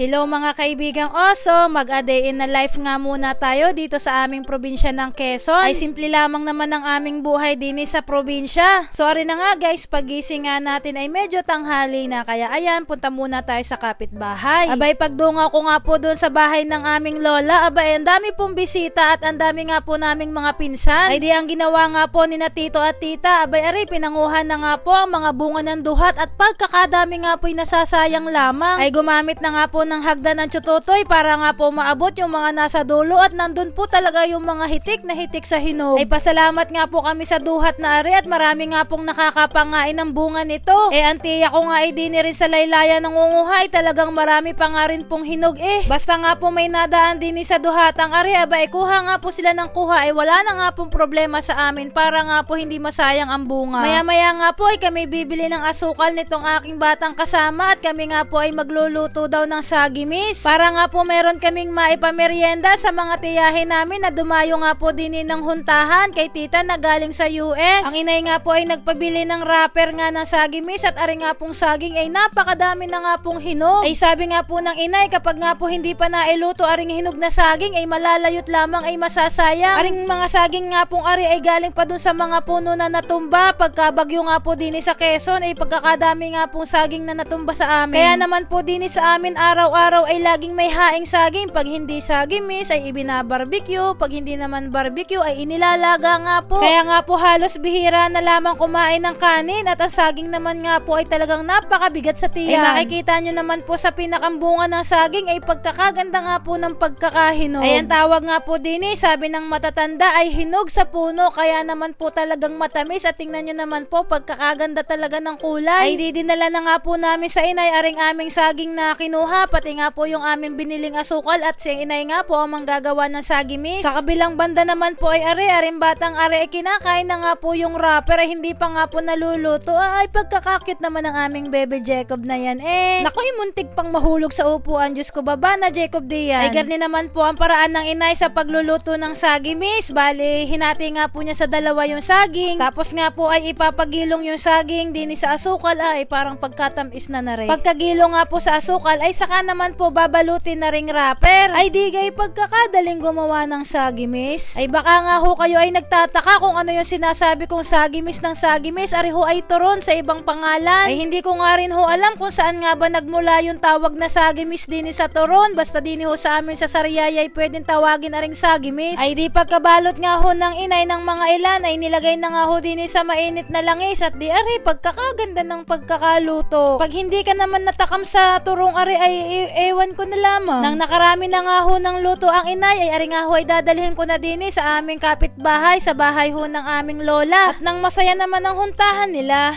Hello mga kaibigang oso, mag-a day in a life nga muna tayo dito sa aming probinsya ng Quezon. Ay simple lamang naman ang aming buhay din sa probinsya. Sorry na nga guys, pagising nga natin ay medyo tanghali na kaya ayan, punta muna tayo sa kapitbahay. Abay pagdungaw ko nga po doon sa bahay ng aming lola, abay ang dami pong bisita at ang dami nga po naming mga pinsan. Ay di ang ginawa nga po ni na tito at tita, abay ari pinanguhan na nga po ang mga bunga ng duhat at pagkakadami nga po'y nasasayang lamang. Ay gumamit na nga po ng hagdan ng tsututoy para nga po maabot yung mga nasa dulo at nandun po talaga yung mga hitik na hitik sa hinog. Ay pasalamat nga po kami sa duhat na ari at marami nga pong nakakapangain ng bunga nito. Eh ang ko nga ay di rin sa laylayan ng unguhay talagang marami pa nga rin pong hinog eh. Basta nga po may nadaan din sa duhatang ari aba eh kuha nga po sila ng kuha ay wala na nga pong problema sa amin para nga po hindi masayang ang bunga. Maya maya nga po ay kami bibili ng asukal nitong aking batang kasama at kami nga po ay magluluto daw ng sagimis. Para nga po meron kaming maipamerienda sa mga tiyahin namin na dumayo nga po din ng huntahan kay tita na galing sa US. Ang inay nga po ay nagpabili ng wrapper nga ng sagimis at ari nga pong saging ay napakadami na nga pong hinog. Ay sabi nga po ng inay kapag nga po hindi pa nailuto aring hinog na saging ay malalayot lamang ay masasayang. Aring mga saging nga pong ari ay galing pa dun sa mga puno na natumba pagka bagyo nga po din sa Quezon ay pagkakadami nga pong saging na natumba sa amin. Kaya naman po din sa amin araw-araw ay laging may haing saging. Pag hindi saging miss ay ibinabarbecue. Pag hindi naman barbecue ay inilalaga nga po. Kaya nga po halos bihira na lamang kumain ng kanin at ang saging naman nga po ay talagang napakabigat sa tiyan. Ay makikita nyo naman po sa pinakambunga ng saging ay pagkakaganda nga po ng pagkakahinog. Ay ang tawag nga po din eh, sabi ng matatanda ay hinog sa puno kaya naman po talagang matamis at tingnan nyo naman po pagkakaganda talaga ng kulay. Ay di dinala na nga po namin sa inay aring aming saging na kinuha pati nga po yung aming biniling asukal at si inay nga po ang manggagawa ng sagimis. Sa kabilang banda naman po ay are aring batang are ay kinakain na nga po yung wrapper ay hindi pa nga po naluluto. Ay pagkakakit naman ng aming bebe Jacob na yan eh. Naku yung muntik pang mahulog sa upuan. Diyos ko baba na Jacob diyan. Ay garni naman po ang paraan ng inay sa pagluluto ng sagimis. Bali hinati nga po niya sa dalawa yung saging. Tapos nga po ay ipapagilong yung saging din sa asukal ay parang pagkatamis na na rin. Pagkagilo nga po sa asukal ay saka naman po babalutin na ring wrapper. Ay di gay pagkakadaling gumawa ng sagimis. Ay baka nga ho kayo ay nagtataka kung ano yung sinasabi kong sagimis ng sagimis. Ari ho ay turon sa ibang pangalan. Ay hindi ko nga rin ho alam kung saan nga ba nagmula yung tawag na sagimis din sa turon. Basta din ho sa amin sa Sariaya ay pwedeng tawagin na ring sagimis. Ay di pagkabalot nga ho ng inay ng mga ilan ay nilagay na nga ho din sa mainit na langis at di ari pagkakaganda ng pagkakaluto. Pag hindi ka naman natakam sa turong ari ay e- ewan ko na lamang. Nang nakarami na nga ho ng luto ang inay ay ari nga ho ay dadalhin ko na din sa aming kapitbahay sa bahay ho ng aming lola. At nang masaya naman ang huntahan nila.